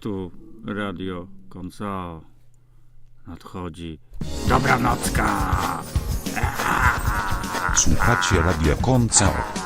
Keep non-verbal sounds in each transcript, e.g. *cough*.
Tu radio Koncao nadchodzi. Dobranocka! Słuchacie Radia Koncao.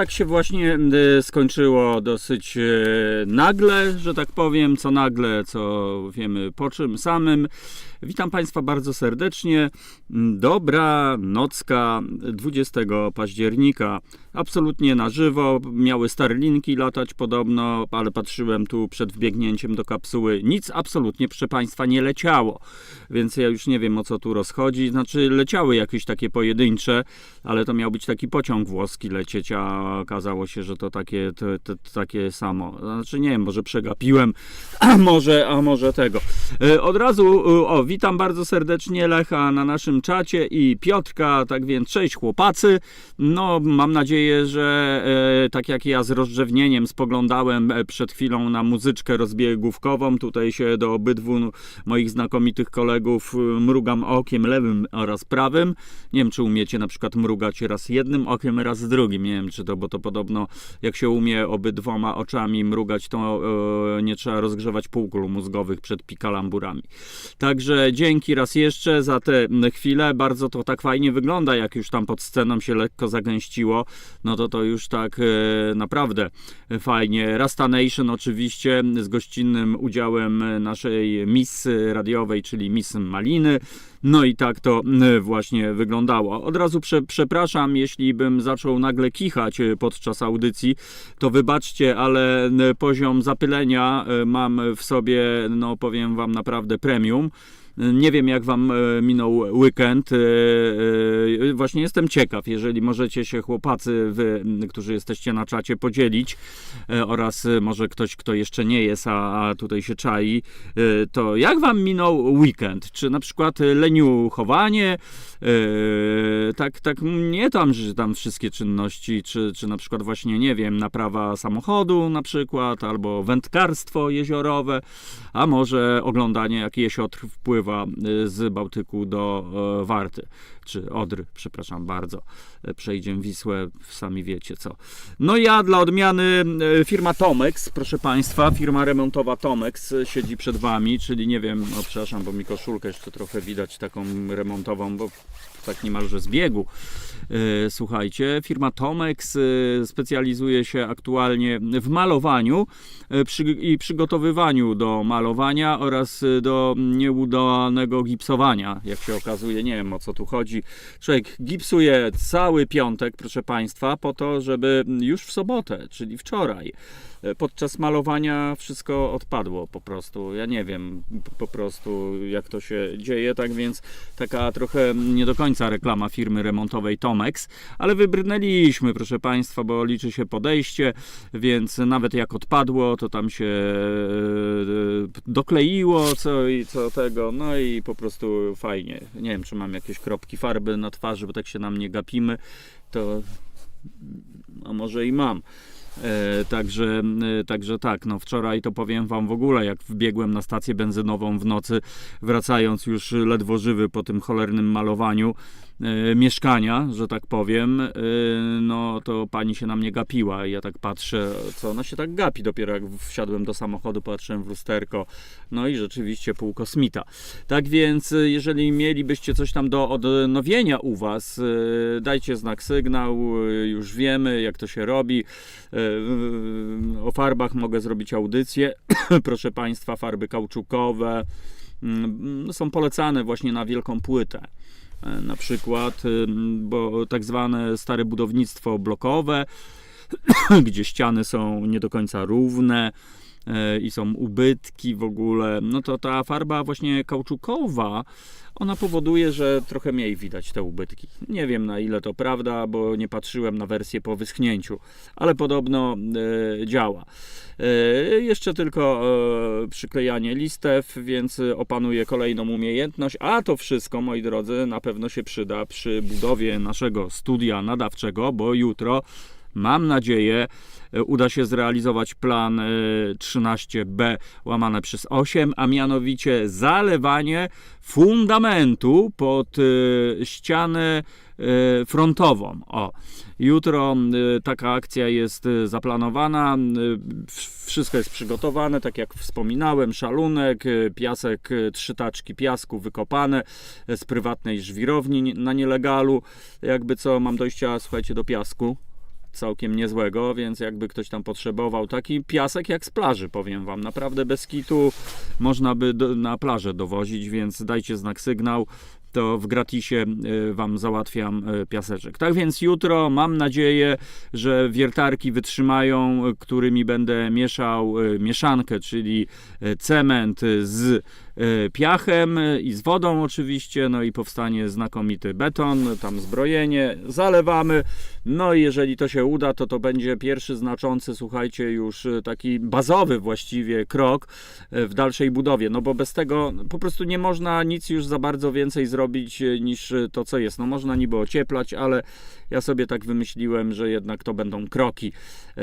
Tak się właśnie e, skończyło dosyć e, nagle, że tak powiem, co nagle, co wiemy po czym samym. Witam Państwa bardzo serdecznie. Dobra nocka 20 października. Absolutnie na żywo. Miały Starlinki latać podobno, ale patrzyłem tu przed wbiegnięciem do kapsuły. Nic absolutnie, proszę Państwa, nie leciało. Więc ja już nie wiem o co tu rozchodzi. Znaczy leciały jakieś takie pojedyncze, ale to miał być taki pociąg włoski lecieć, a okazało się, że to takie, to, to, takie samo. Znaczy nie wiem, może przegapiłem, a może, a może tego. E, Od razu, e, o, witam bardzo serdecznie Lecha na naszym czacie i Piotrka, tak więc cześć chłopacy. No, mam nadzieję, że e, tak jak ja z rozrzewnieniem spoglądałem e, przed chwilą na muzyczkę rozbiegówkową, tutaj się do obydwu moich znakomitych kolegów e, mrugam okiem lewym oraz prawym. Nie wiem, czy umiecie na przykład mrugać raz jednym okiem, raz drugim. Nie wiem, czy to, bo to podobno jak się umie obydwoma oczami mrugać, to e, nie trzeba rozgrzewać półkul mózgowych przed pikalamburami. Także dzięki raz jeszcze za te chwile. Bardzo to tak fajnie wygląda, jak już tam pod sceną się lekko zagęściło. No to to już tak e, naprawdę fajnie. Rasta Nation oczywiście z gościnnym udziałem naszej Miss radiowej, czyli Miss Maliny. No i tak to mm, właśnie wyglądało. Od razu prze, przepraszam, jeśli bym zaczął nagle kichać e, podczas audycji, to wybaczcie, ale poziom zapylenia e, mam w sobie, no powiem wam naprawdę premium. Nie wiem, jak Wam e, minął weekend. E, e, Właśnie jestem ciekaw, jeżeli możecie się chłopacy, wy, którzy jesteście na czacie, podzielić oraz może ktoś, kto jeszcze nie jest, a, tutaj się czai, to jak Wam minął weekend? Czy na przykład leniuchowanie, tak, tak nie tam, że tam wszystkie czynności, czy, czy na przykład właśnie, nie wiem, naprawa samochodu na przykład, albo wędkarstwo jeziorowe, a może oglądanie jak jesiotr wpływa y, z Bałtyku do e, Warty, czy Odry, przepraszam bardzo, E, przejdziem Wisłę, sami wiecie co. No ja dla odmiany e, firma Tomex, proszę Państwa, firma remontowa Tomex siedzi przed Wami, czyli nie wiem, no przepraszam, bo mi koszulkę jeszcze trochę widać taką remontową, bo tak niemalże z biegu. E, Słuchajcie, firma Tomex e, specjalizuje się aktualnie w malowaniu e, i przygotowywaniu do malowania oraz do manualnego gipsowania, jak się okazuje. Nie wiem o co tu chodzi. Człowiek gipsuje cały piątek, proszę Państwa, po to, żeby już w sobotę, czyli wczoraj, podczas malowania wszystko odpadło po prostu. Ja nie wiem po prostu jak to się dzieje, tak więc taka trochę nie do końca reklama firmy remontowej Tomex, ale wybrnęliśmy, proszę Państwa, bo liczy się podejście, więc nawet jak odpadło, to tam się e, dokleiło co i co tego, no i po prostu fajnie. Nie wiem, czy mam jakieś kropki farby na twarzy, bo tak się na mnie gapimy, to a może i mam. E, także, e, także tak, no wczoraj to powiem Wam w ogóle, jak wbiegłem na stację benzynową w nocy, wracając już ledwo żywy po tym cholernym malowaniu e, mieszkania, że tak powiem, no to pani się na mnie gapiła i ja tak patrzę, co ona się tak gapi, dopiero jak wsiadłem do samochodu, patrzyłem w lusterko, no i rzeczywiście pół kosmita. Tak więc, jeżeli mielibyście coś tam do odnowienia u Was, dajcie znak sygnał, już wiemy jak to się robi. E, O farbach mogę zrobić audycję. *coughs* Proszę Państwa, farby kauczukowe mm, są polecane właśnie na wielką płytę. E, Na przykład, bo tak zwane stare budownictwo blokowe, *coughs* gdzie ściany są nie do końca równe i są ubytki w ogóle, no to ta farba właśnie kauczukowa, ona powoduje, że trochę mniej widać te ubytki. Nie wiem na ile to prawda, bo nie patrzyłem na wersję po wyschnięciu, ale podobno e, działa. E, jeszcze tylko e, przyklejanie listew, więc opanuję kolejną umiejętność, a to wszystko, moi drodzy, na pewno się przyda przy budowie naszego studia nadawczego, bo jutro Mam nadzieję, e, uda się zrealizować plan e, 13b łamane przez 8, a mianowicie zalewanie fundamentu pod e, ścianę e, frontową. O, jutro e, taka akcja jest e, zaplanowana. e, Wszystko jest przygotowane, tak jak wspominałem, szalunek, e, piasek, e, trzy taczki piasku wykopane e, z prywatnej żwirowni na nielegalu. Jakby co, mam dojścia, słuchajcie, do piasku całkiem niezłego, więc jakby ktoś tam potrzebował taki piasek jak z plaży, powiem wam, naprawdę bez kitu można by do, na plażę dowozić, więc dajcie znak sygnał, to w gratisie y, wam załatwiam y, piaseczek. Tak więc jutro mam nadzieję, że wiertarki wytrzymają, którymi będę mieszał y, mieszankę, czyli cement z piachem y, i z wodą oczywiście, no i powstanie znakomity beton, tam zbrojenie, zalewamy, no i jeżeli to się uda, to to będzie pierwszy znaczący, słuchajcie, już y, taki bazowy właściwie krok w dalszej budowie, no bo bez tego po prostu nie można nic już za bardzo więcej zrobić niż to, co jest. No można niby ocieplać, ale ja sobie tak wymyśliłem, że jednak to będą kroki, e,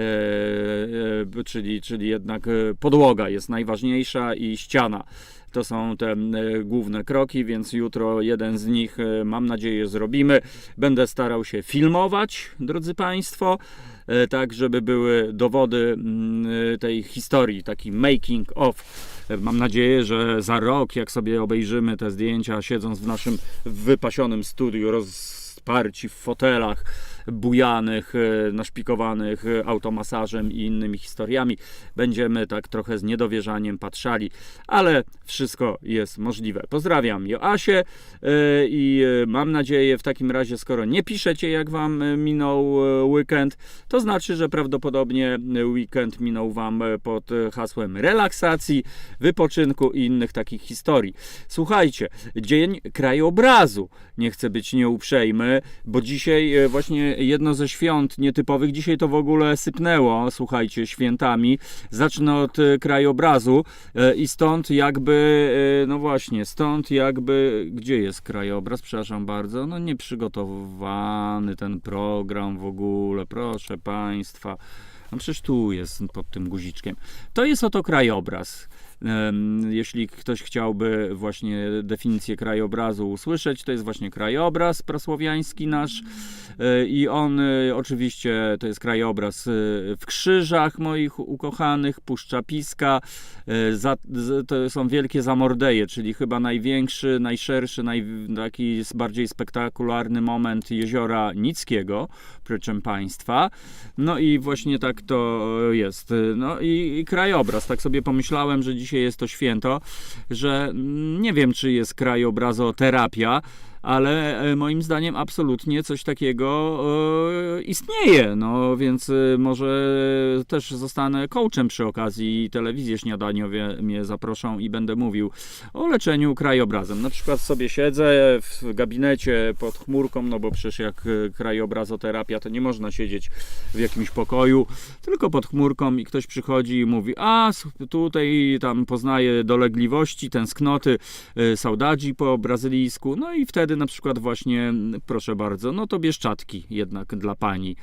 e, czyli, czyli jednak e, podłoga jest najważniejsza i ściana. To są te e, główne kroki, więc jutro jeden z nich, e, mam nadzieję, zrobimy. Będę starał się filmować, drodzy Państwo, e, tak żeby były dowody tej historii, taki making of. Mam nadzieję, że za rok, jak sobie obejrzymy te zdjęcia, siedząc w naszym wypasionym studiu, rozparci w fotelach, bujanych, e, naszpikowanych e, automasażem i innymi historiami, będziemy tak trochę z niedowierzaniem patrzali, ale wszystko jest możliwe. Pozdrawiam Joasię e, i e, mam nadzieję w takim razie, skoro nie piszecie jak wam minął weekend, to znaczy, że prawdopodobnie weekend minął wam pod hasłem relaksacji, wypoczynku i innych takich historii. Słuchajcie, Dzień Krajobrazu. Nie chcę być nieuprzejmy, bo dzisiaj właśnie jedno ze świąt nietypowych, dzisiaj to w ogóle sypnęło, słuchajcie, świętami. Zacznę od e, krajobrazu e, i stąd jakby, e, no właśnie, stąd jakby, gdzie jest krajobraz, przepraszam bardzo, no nieprzygotowany ten program w ogóle, proszę Państwa. No przecież tu jest pod tym guziczkiem. To jest oto krajobraz. Jeśli ktoś chciałby właśnie definicję krajobrazu usłyszeć, to jest właśnie krajobraz prasłowiański nasz E, i on e, oczywiście to jest krajobraz e, w krzyżach moich ukochanych, Puszcza Piska, to są wielkie zamordeje, czyli chyba największy, najszerszy, naj, taki bardziej spektakularny moment jeziora Nickiego, proszę Państwa. No i właśnie tak to jest. No i, i krajobraz, tak sobie pomyślałem, że dzisiaj dzisiaj jest to święto, że nie wiem, czy jest krajobrazoterapia, ale e, moim zdaniem absolutnie coś takiego e, istnieje. No więc e, może też zostanę coachem przy okazji telewizji śniadaniowie mnie zaproszą i będę mówił o leczeniu krajobrazem. Na przykład sobie siedzę w gabinecie pod chmurką, no bo przecież jak krajobrazoterapia to nie można siedzieć w jakimś pokoju, tylko pod chmurką i ktoś przychodzi i mówi, a tutaj tam poznaje dolegliwości, tęsknoty, saudadzi po brazylijsku, no i wtedy na przykład właśnie, mm, proszę bardzo, no to Bieszczadki jednak dla pani.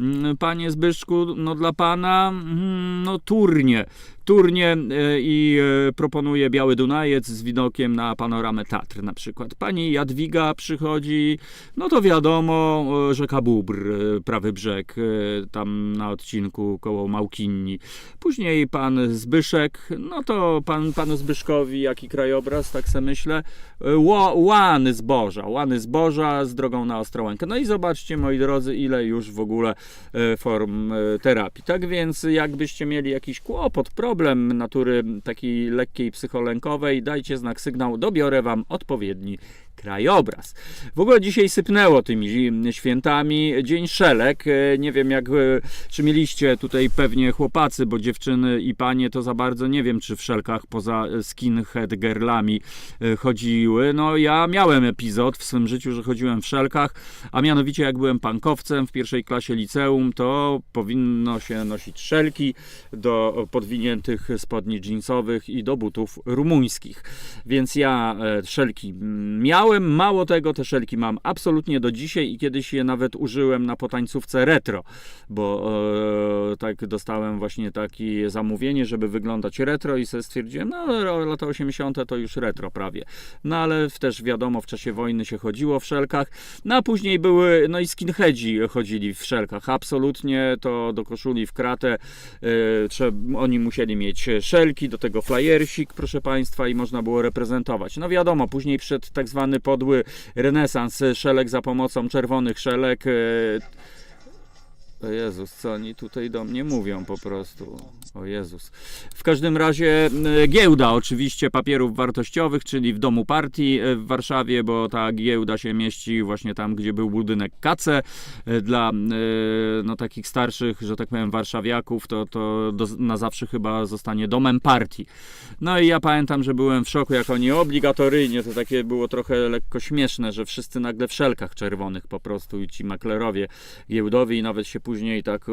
Mm, Panie Zbyszku, no dla pana, mm, no turnie. Turnie e, i e, proponuje Biały Dunajec z widokiem na panoramę Tatr na przykład. Pani Jadwiga przychodzi, no to wiadomo, rzeka Bóbr, e, prawy brzeg, tam na odcinku koło Małkinni. Później pan Zbyszek, no to pan, panu Zbyszkowi jaki krajobraz, tak se myślę, ło, łany zboża, łany zboża z drogą na Ostrołękę. No i zobaczcie moi drodzy, ile już w ogóle form terapii. Tak więc jakbyście mieli jakiś kłopot, problem natury takiej lekkiej psycholękowej, dajcie znak sygnał, dobiorę wam odpowiedni krajobraz. W ogóle dzisiaj sypnęło tymi świętami. Dzień szelek. E, Nie wiem jak, e, czy mieliście tutaj pewnie chłopacy, bo dziewczyny i panie to za bardzo nie wiem, czy w szelkach poza skinhead girlami e, chodziły. No ja miałem epizod w swym życiu, że chodziłem w szelkach, a mianowicie jak byłem pankowcem w pierwszej klasie liceum, to powinno się nosić szelki do podwiniętych spodni jeansowych i do butów rumuńskich. Więc ja szelki mm, miałem, mało tego, te szelki mam absolutnie do dzisiaj i kiedyś je nawet użyłem na potańcówce retro, bo e, tak dostałem właśnie takie zamówienie, żeby wyglądać retro i sobie stwierdziłem, no lata 80. to już retro prawie. No ale też wiadomo, w czasie wojny się chodziło w szelkach, no a później były, no i skinheadzi chodzili w szelkach, absolutnie, to do koszuli w kratę, e, trzeba, oni musieli mieć szelki, do tego flajersik, proszę Państwa, i można było reprezentować. No wiadomo, później przed tak zwany podły renesans szelek za pomocą czerwonych szelek. O Jezus, co oni tutaj do mnie mówią po prostu. O Jezus. W każdym razie giełda oczywiście papierów wartościowych, czyli w domu partii e, w Warszawie, bo ta giełda się mieści właśnie tam, gdzie był budynek KC e, dla e, no, takich starszych, że tak powiem, warszawiaków, to, to do, na zawsze chyba zostanie domem partii. No i ja pamiętam, że byłem w szoku, jak oni obligatoryjnie, to takie było trochę lekko śmieszne, że wszyscy nagle w szelkach czerwonych po prostu i ci maklerowie giełdowi i nawet się później tak e,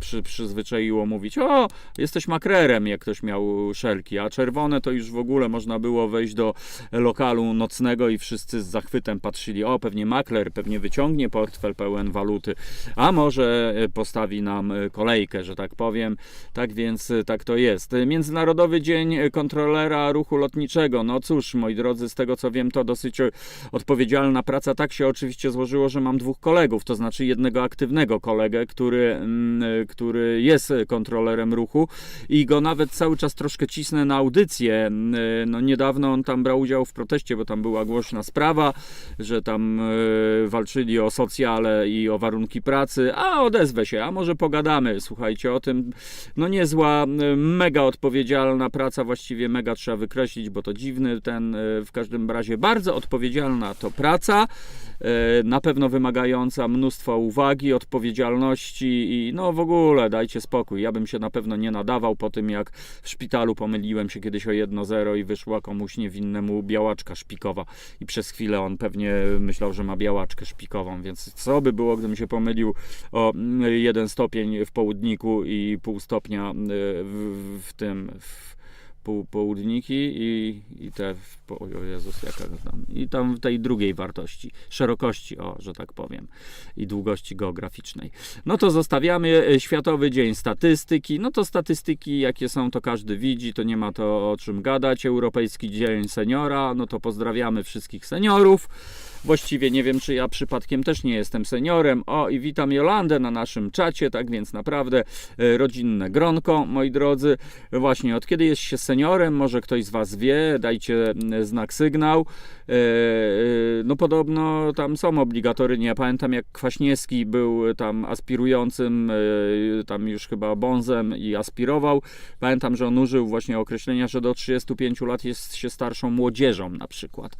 przy, przyzwyczaiło mówić, o, jesteś makrerem, jak ktoś miał szelki, a czerwone to już w ogóle można było wejść do lokalu nocnego i wszyscy z zachwytem patrzyli, o, pewnie makler, pewnie wyciągnie portfel pełen waluty, a może e, postawi nam e, kolejkę, że tak powiem. Tak więc e, tak to jest. Międzynarodowy Dzień Kontrolera Ruchu Lotniczego. No cóż, moi drodzy, z tego co wiem, to dosyć odpowiedzialna praca. Tak się oczywiście złożyło, że mam dwóch kolegów, to znaczy jednego aktywnego kolegę, który, mm, e, który jest kontrolerem ruchu i go nawet cały czas troszkę cisnę na audycję. E, No niedawno on tam brał udział w proteście, bo tam była głośna sprawa, że tam e, walczyli o socjale i o warunki pracy, a odezwę się, a może pogadamy, słuchajcie, o tym. No niezła, mega odpowiedzialna praca, właściwie mega trzeba wykreślić, bo to dziwny ten, w każdym razie bardzo odpowiedzialna to praca, na pewno wymagająca mnóstwa uwagi, odpowiedzialności i no w ogóle dajcie spokój. Ja bym się na pewno nie nadawał po tym, jak w szpitalu pomyliłem się kiedyś o 1-0 i wyszła komuś niewinnemu białaczka szpikowa i przez chwilę on pewnie myślał, że ma białaczkę szpikową, więc co by było, gdybym się pomylił o mm, jeden stopień w południku i pół stopnia y, w, w tym w pół, południki i, i te w, o Jezus, jaka tam i tam tej drugiej wartości, szerokości, o, że tak powiem i długości geograficznej. No to zostawiamy e, Światowy Dzień Statystyki. No to statystyki, jakie są, to każdy widzi, to nie ma to o czym gadać. Europejski Dzień Seniora, no to pozdrawiamy wszystkich seniorów. Właściwie nie wiem, czy ja przypadkiem też nie jestem seniorem. O, i witam Jolandę na naszym czacie, tak więc naprawdę e, rodzinne gronko, moi drodzy. Właśnie, od kiedy jest się seniorem, może ktoś z Was wie, dajcie mm, znak sygnał. E, e, No podobno tam są obligatoryjnie. Ja pamiętam jak Kwaśniewski był tam aspirującym, tam już chyba bonzem i aspirował. Pamiętam, że on użył właśnie określenia, że do 35 lat jest się starszą młodzieżą na przykład.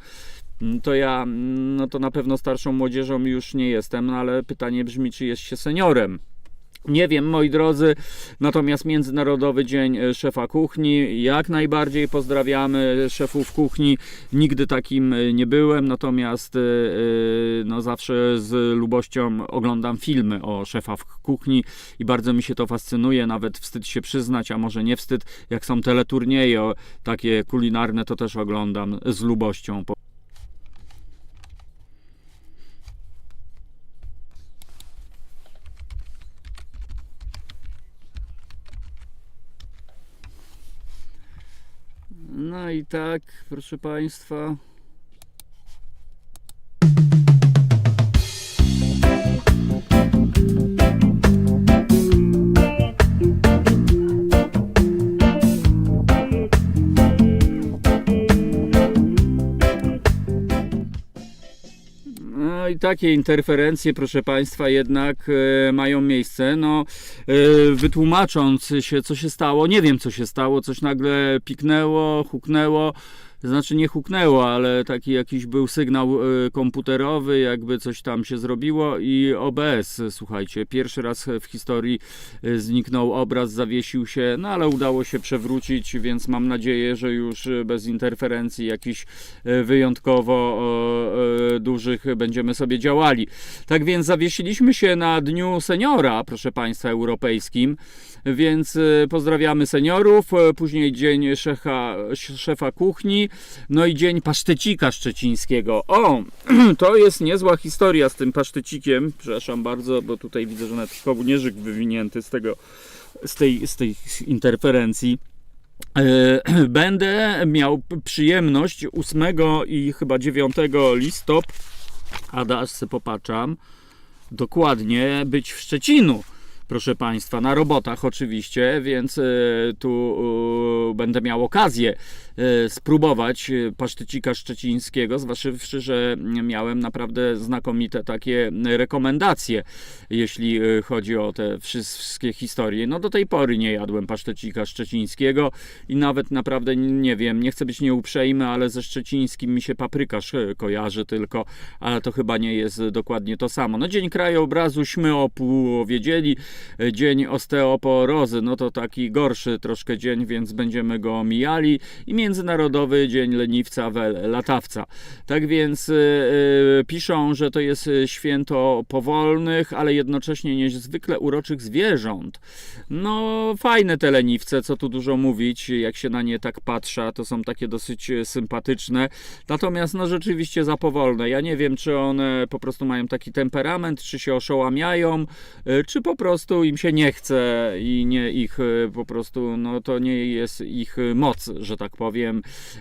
Mm, To ja, mm, no to na pewno starszą młodzieżą już nie jestem, no ale pytanie brzmi, czy jest się seniorem. Nie wiem, moi drodzy, natomiast Międzynarodowy Dzień e, Szefa Kuchni, jak najbardziej pozdrawiamy szefów kuchni. Nigdy takim e, nie byłem, natomiast e, no zawsze z lubością oglądam filmy o szefach kuchni i bardzo mi się to fascynuje, nawet wstyd się przyznać, a może nie wstyd, jak są teleturnieje takie kulinarne, to też oglądam z lubością. No i tak, proszę Państwa. Takie interferencje, proszę Państwa, jednak e, mają miejsce. No, e, wytłumacząc się, co się stało, nie wiem, co się stało, coś nagle piknęło, huknęło. Znaczy nie huknęło, ale taki jakiś był sygnał e, komputerowy, jakby coś tam się zrobiło i OBS, słuchajcie, pierwszy raz w historii e, zniknął obraz, zawiesił się, no ale udało się przewrócić, więc mam nadzieję, że już e, bez interferencji jakichś wyjątkowo dużych będziemy sobie działali. Tak więc zawiesiliśmy się na Dniu Seniora, proszę Państwa, europejskim, więc e, pozdrawiamy seniorów, e, później dzień szefa, szefa kuchni, no i dzień pasztecika szczecińskiego. O, *clears throat* to jest niezła historia z tym pasztecikiem, przepraszam bardzo, bo tutaj widzę, że nawet kołnierzyk wywinięty z tego, z tej, z tej interferencji. E, *clears throat* Będę miał przyjemność 8 i chyba 9 listop, a aż se popatrzam, dokładnie być w Szczecinu. Proszę Państwa, na robotach oczywiście, więc e, tu będę miał okazję spróbować e, pasztycika szczecińskiego, zważywszy, że miałem naprawdę znakomite takie rekomendacje, jeśli e, chodzi o te wszystkie historie. No do tej pory nie jadłem pasztecika szczecińskiego i nawet naprawdę nie wiem, nie chcę być nieuprzejmy, ale ze szczecińskim mi się paprykarz e, kojarzy tylko, ale to chyba nie jest dokładnie to samo. No dzień krajobrazuśmy opowiedzieli, e, dzień osteoporozy, no to taki gorszy troszkę dzień, więc będziemy go omijali i Międzynarodowy Dzień Leniwca latawca. Tak więc e, piszą, że to jest e, święto powolnych, ale jednocześnie niezwykle uroczych zwierząt. No fajne te leniwce, co tu dużo mówić, jak się na nie tak patrzę, to są takie dosyć e, sympatyczne. Natomiast no rzeczywiście za powolne. Ja nie wiem, czy one po prostu mają taki temperament, czy się oszołamiają, e, czy po prostu im się nie chce i nie ich e, po prostu, no to nie jest ich moc, że tak powiem,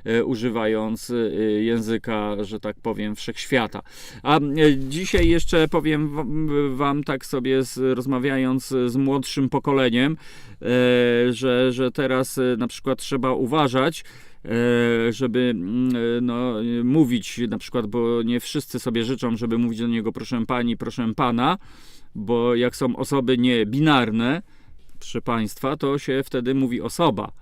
e, używając e, języka, że tak powiem, wszechświata. A e, dzisiaj jeszcze powiem wam, tak sobie rozmawiając z młodszym pokoleniem, że, że teraz na przykład trzeba uważać, żeby no, mówić na przykład, bo nie wszyscy sobie życzą, żeby mówić do niego proszę pani, proszę pana, bo jak są osoby niebinarne, proszę państwa, to się wtedy mówi osoba.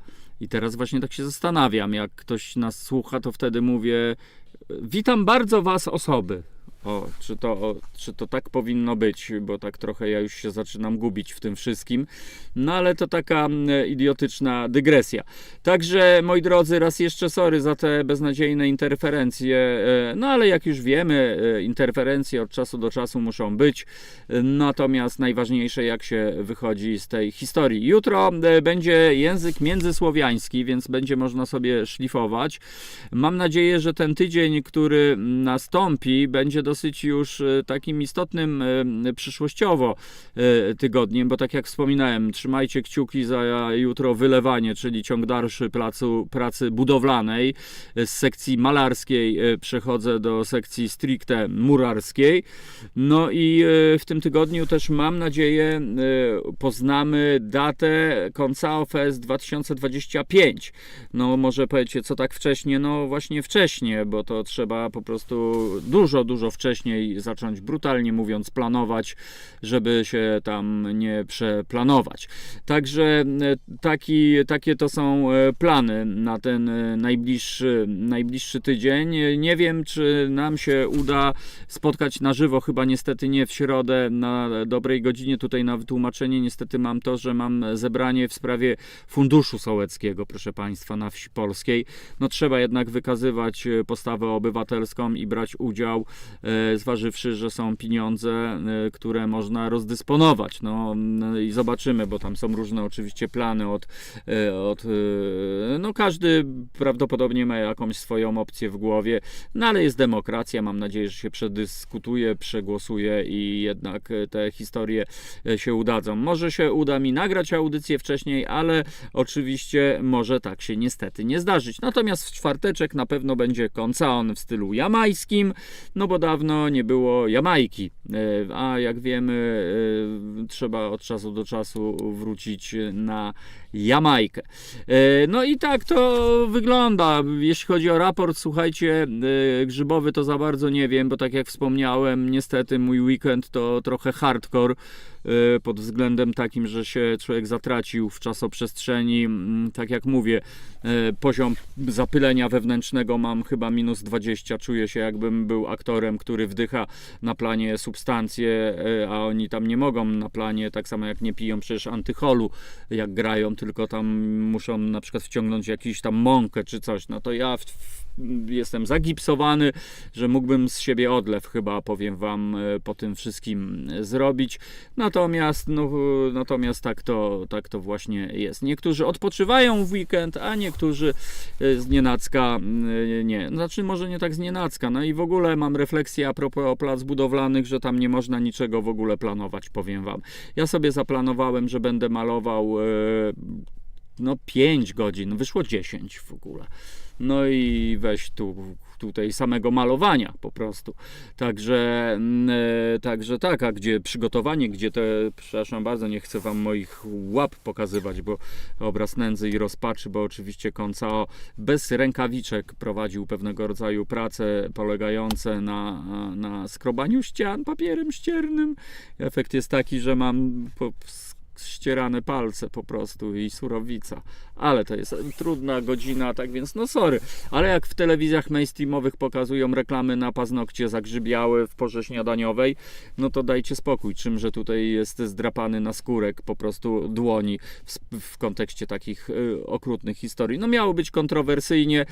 I teraz właśnie tak się zastanawiam, jak ktoś nas słucha, to wtedy mówię witam bardzo was osoby. O, czy to, o, czy to tak powinno być, bo tak trochę ja już się zaczynam gubić w tym wszystkim. No ale to taka mm, idiotyczna dygresja. Także moi drodzy, raz jeszcze sorry za te beznadziejne interferencje. e, No ale jak już wiemy, e, interferencje od czasu do czasu muszą być. Natomiast najważniejsze, jak się wychodzi z tej historii. Jutro e, będzie język międzysłowiański, więc będzie można sobie szlifować. Mam nadzieję, że ten tydzień, który nastąpi, będzie dosyć już e, takim istotnym e, przyszłościowo e, tygodniem, bo tak jak wspominałem, trzymajcie kciuki za jutro wylewanie, czyli ciąg dalszy placu, pracy budowlanej. Z sekcji malarskiej przechodzę do sekcji stricte murarskiej. No i w tym tygodniu też mam nadzieję poznamy datę Koncao Fest 2025. No może powiecie, co tak wcześnie? No właśnie wcześnie, bo to trzeba po prostu dużo, dużo wcześniej zacząć, brutalnie mówiąc, planować, żeby się tam nie przeplanować. Także e, taki, takie to są e, plany na ten e, najbliższy, najbliższy tydzień. Nie wiem, czy nam się uda spotkać na żywo, chyba niestety nie w środę na dobrej godzinie. Tutaj na wytłumaczenie niestety mam to, że mam zebranie w sprawie Funduszu Sołeckiego, proszę Państwa, na wsi polskiej. No trzeba jednak wykazywać postawę obywatelską i brać udział, zważywszy, że są pieniądze, e, które można rozdysponować. No i zobaczymy, bo tam są różne oczywiście plany od, e, od e, no każdy prawdopodobnie ma jakąś swoją opcję w głowie, no ale jest demokracja, mam nadzieję, że się przedyskutuje, przegłosuje i jednak e, te historie e, się udadzą. Może się uda mi nagrać audycję wcześniej, ale oczywiście może tak się niestety nie zdarzyć. Natomiast w czwarteczek na pewno będzie koncaon w stylu jamańskim, no bo dawno nie było Jamajki, E, a jak wiemy e, trzeba od czasu do czasu wrócić na Jamajkę. E, No i tak to wygląda. Jeśli chodzi o raport, słuchajcie, grzybowy to za bardzo nie wiem, bo tak jak wspomniałem, niestety mój weekend to trochę hardcore pod względem takim, że się człowiek zatracił w czasoprzestrzeni. Mm, Tak jak mówię, e, poziom zapylenia wewnętrznego mam chyba minus 20. Czuję się jakbym był aktorem, który wdycha na planie substancje, e, a oni tam nie mogą na planie, tak samo jak nie piją przecież antycholu, jak grają, tylko tam muszą na przykład wciągnąć jakiś tam mąkę czy coś. No to ja w, jestem zagipsowany, że mógłbym z siebie odlew chyba, powiem wam, e, po tym wszystkim e, zrobić. Natomiast, no, e, natomiast tak, to, tak to właśnie jest. Niektórzy odpoczywają w weekend, a niektórzy z nienacka nie. Znaczy może nie tak z nienacka. No i w ogóle mam refleksję a propos plac budowlanych, że tam nie można niczego w ogóle planować, powiem wam. Ja sobie zaplanowałem, że będę malował no 5 godzin, wyszło 10 w ogóle. No i weź tu tutaj samego malowania po prostu. Także, e, także tak, a gdzie przygotowanie, gdzie te, przepraszam bardzo, nie chcę wam moich łap pokazywać, bo obraz nędzy i rozpaczy, bo oczywiście Koncao bez rękawiczek prowadził pewnego rodzaju prace polegające na, na skrobaniu ścian papierem ściernym. Efekt jest taki, że mam po, ścierane palce po prostu i surowica. Ale to jest trudna godzina, tak więc no sorry. Ale jak w telewizjach mainstreamowych pokazują reklamy na paznokcie zagrzybiałe w porze śniadaniowej, no to dajcie spokój. Czymże tutaj jest zdrapany na skórek po prostu dłoni w, w kontekście takich y, okrutnych historii. No miało być kontrowersyjnie. E,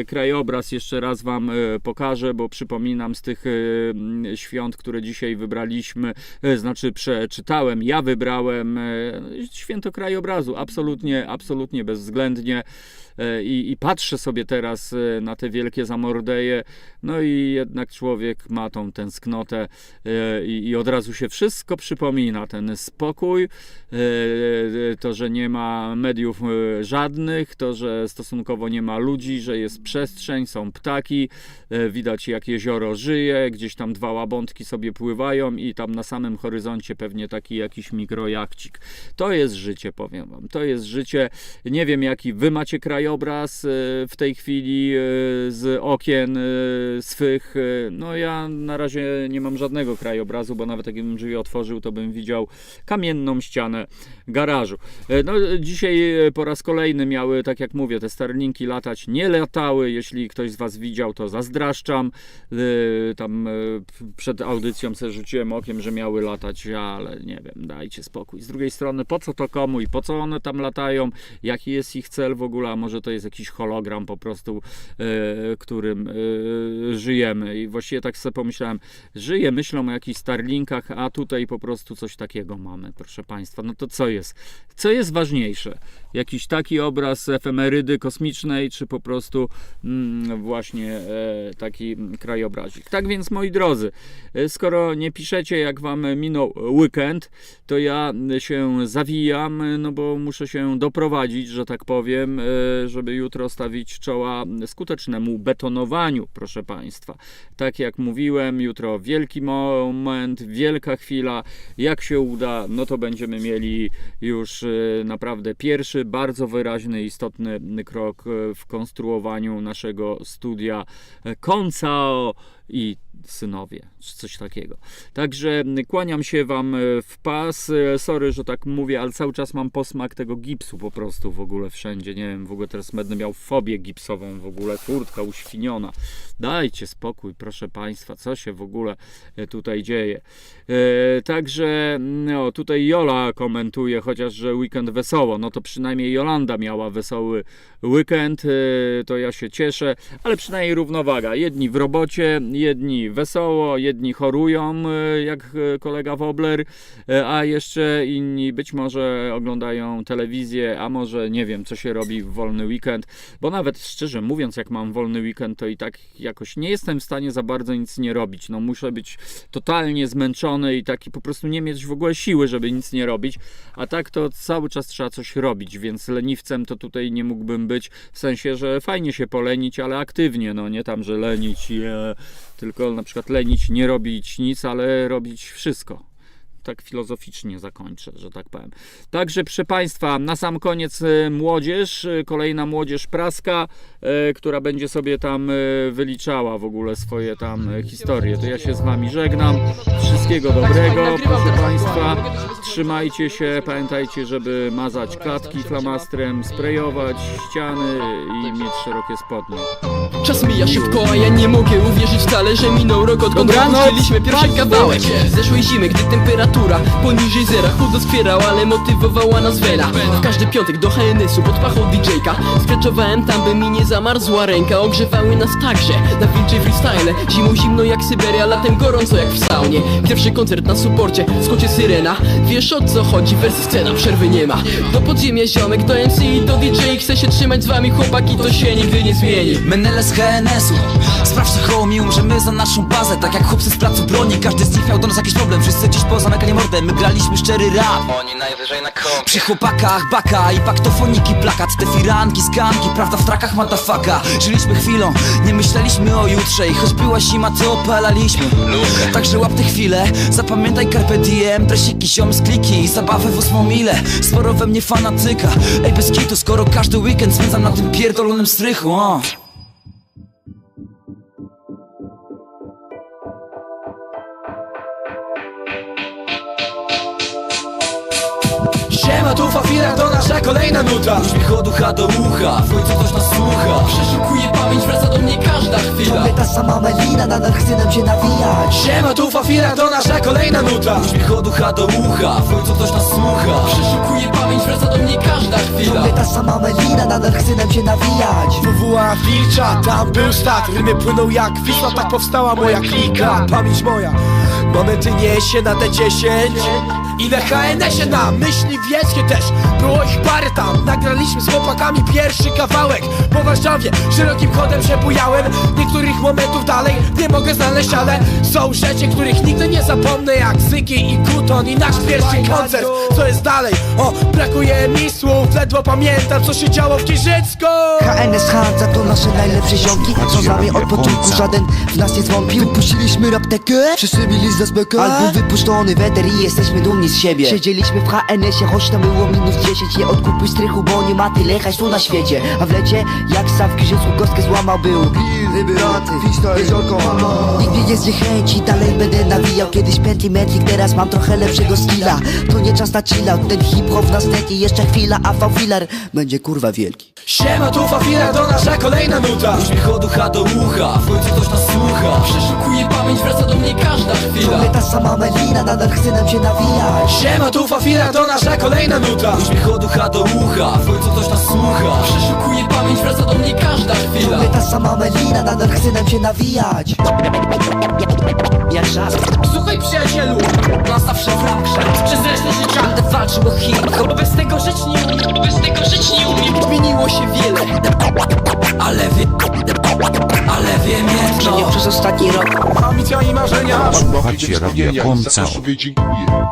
e, krajobraz jeszcze raz Wam e, pokażę, bo przypominam z tych m, świąt, które dzisiaj wybraliśmy, e, znaczy przeczytałem, ja wybrałem e, święto krajobrazu, absolutnie, absolutnie bezwzględnie i, i patrzę sobie teraz e, na te wielkie zamordeje, no i jednak człowiek ma tą tęsknotę e, i, i od razu się wszystko przypomina, ten spokój, e, to, że nie ma mediów e, żadnych, to, że stosunkowo nie ma ludzi, że jest przestrzeń, są ptaki, e, widać jak jezioro żyje, gdzieś tam dwa łabątki sobie pływają i tam na samym horyzoncie pewnie taki jakiś mikrojachcik. To jest życie, powiem wam, to jest życie. Nie wiem jaki wy macie krajobraz e, w tej chwili e, z okien e, swych. No ja na razie nie mam żadnego krajobrazu, bo nawet jakbym drzwi otworzył, to bym widział kamienną ścianę garażu. No, dzisiaj po raz kolejny miały, tak jak mówię, te Starlinki latać, nie latały. Jeśli ktoś z Was widział, to zazdraszczam. Tam przed audycją sobie rzuciłem okiem, że miały latać, ale nie wiem, dajcie spokój. Z drugiej strony, po co to komu i po co one tam latają, jaki jest ich cel w ogóle, a może że to jest jakiś hologram po prostu, e, którym e, żyjemy. I właściwie tak sobie pomyślałem, żyję myślą o jakichś Starlinkach, a tutaj po prostu coś takiego mamy, proszę Państwa. No to co jest? Co jest ważniejsze? Jakiś taki obraz efemerydy kosmicznej, czy po prostu mm, właśnie e, taki krajobrazik? Tak więc, moi drodzy, e, skoro nie piszecie, jak Wam minął weekend, to ja się zawijam, no bo muszę się doprowadzić, że tak powiem, żeby jutro stawić czoła skutecznemu betonowaniu, proszę Państwa. Tak jak mówiłem, jutro wielki moment, wielka chwila. Jak się uda, no to będziemy mieli już e, naprawdę pierwszy, bardzo wyraźny, istotny krok e, w konstruowaniu naszego studia Koncao i synowie, czy coś takiego. Także kłaniam się Wam e, w pas. E, Sorry, że tak mówię, ale cały czas mam posmak tego gipsu po prostu w ogóle wszędzie. Nie wiem, w ogóle teraz będę miał fobię gipsową w ogóle, kurtka uświniona. Dajcie spokój, proszę Państwa, co się w ogóle e, tutaj dzieje. Także no, tutaj Jola komentuje, chociaż że weekend wesoło, no to przynajmniej Jolanda miała wesoły weekend, to ja się cieszę, ale przynajmniej równowaga. Jedni w robocie, jedni wesoło, jedni chorują, e, jak e, kolega Wobler, e, a jeszcze inni być może oglądają telewizję, a może nie wiem, co się robi w wolny weekend, bo nawet szczerze mówiąc, jak mam wolny weekend, to i tak jakoś nie jestem w stanie za bardzo nic nie robić. No muszę być totalnie zmęczony i taki po prostu nie mieć w ogóle siły, żeby nic nie robić, a tak to cały czas trzeba coś robić, więc leniwcem to tutaj nie mógłbym być, w sensie, że fajnie się polenić, ale aktywnie, no nie tam, że lenić, je, tylko na przykład lenić, nie robić nic, ale robić wszystko tak filozoficznie zakończę, że tak powiem. Także proszę Państwa, na sam koniec e, młodzież, e, kolejna młodzież praska, e, która będzie sobie tam wyliczała w ogóle swoje tam historie. To ja się z Wami żegnam. Wszystkiego dobrego, proszę Państwa. Trzymajcie się, pamiętajcie, żeby mazać klatki flamastrem, sprayować ściany i mieć szerokie spodnie. Czas mija szybko, a ja nie mogę uwierzyć wcale, że minął rok odkąd Dobranoc, wypuściliśmy pierwszy kawałek Zeszłej zimy, gdy temperatura poniżej zera chudo skwierał, ale motywowała nas wena W każdy piątek do HNS-u pod pachą DJ-ka Skreczowałem tam, by mi nie zamarzła ręka. Ogrzewały nas także na wilczej freestyle. Zimą zimno jak Syberia, latem gorąco jak w saunie. Pierwszy koncert na suporcie, skocie syrena. Wiesz o co chodzi, wersy scena, przerwy nie ma. Do podziemia ziomek, do MC i do DJ Chcę się trzymać z wami chłopaki, to się nigdy nie zmieni. Menele z HNS-u Sprawdźcie homie, umrzemy za naszą bazę. Tak jak chłopcy z placu broni Każdy z nich miał do nas jakiś problem. Wszyscy dziś pozamykali mordę My graliśmy szczery rap. Oni najwyżej na kompie Przy chłopakach baka i paktofoniki plakat Te firanki, skanki, prawda w trakach matafaka Żyliśmy chwilą, nie myśleliśmy o jutrze I choć była zima to opalaliśmy. Także łap te chwile, zapamiętaj carpe diem Dresiki, ziom z kliki i zabawę w ósmą milę Sporo we mnie fanatyka Ej bez kitu, skoro każdy weekend spędzam na tym pierdolonym strychu o. Fafira, to nasza kolejna nuta. Uśmiech od ucha do ucha, w końcu ktoś nas słucha. Przeszukuje pamięć, wraca do mnie każda chwila. Ciągle ta sama melina, nadal chce nam się nawijać. Siema, tu Fafira, to nasza kolejna nuta. Uśmiech od ucha do ucha, w końcu ktoś nas słucha. Przeszukuje pamięć, wraca do mnie każda chwila. Ciągle ta sama melina, nadal chce nam się nawijać. WWA Wilcza, tam był stat Rymy płyną jak Wisła, tak powstała moja klika. Pamięć moja, momenty niesie na te 10 I na HNS-ie na myśli wiejskie też? Było ich parę tam, nagraliśmy z chłopakami pierwszy kawałek. Po Warszawie szerokim chodem się bujałem. Niektórych momentów dalej nie mogę znaleźć Ale są rzeczy, których nigdy nie zapomnę Jak Zyki i Kuton i nasz pierwszy koncert. Co jest dalej? O, brakuje mi słów Ledwo pamiętam co się działo w Giżycku HNS Hansa to nasze najlepsze ziomki. Co z nami od początku żaden w nas nie zwątpił Wypuściliśmy raptekę, wszyscy mieli za bekę Album wypuszczony, weder i jesteśmy dumni z siebie. Siedzieliśmy w HNS-ie, choć tam było minus 10 Nie odkupuj strychu, bo nie ma tyle hajsu na świecie. A w lecie, jak sam w kostkę złamał był Liberaty, jeziorko Nikt mnie nie zniechęci, dalej będę nawijał Kiedyś pętli metlik, teraz mam trochę lepszego skilla To nie czas na chillout, ten hip-hop następnie Jeszcze chwila, a V-filler będzie kurwa wielki. Siema, tu Fafira, to nasza kolejna nuta. Uśmiech od ucha do ucha, w końcu ktoś nas słucha. Ucha Przeszukuję pamięć, wraca do mnie każda chwila. Ciągle ta sama melina, nadal chce nam się nawijać. Siema, tu Fafira, to nasza kolejna nuta. Uśmiech od ucha do ucha, w końcu ktoś nas słucha. Przeszukuję pamięć, wraca do mnie każda chwila. Ciągle ta sama melina, nadal chce nam się nawijać. Jak czas Słuchaj przyjacielu, Nastaw się w rap przez resztę życia Będę walczył o hip-hop Bez tego żyć nie umiem, bez tego żyć nie umiem. Zmieniło się wiele Ale wie, ale wiem Że nie jedno przez ostatni rok? Ambicja i marzenia Słuchacie Radia. Dziękuję.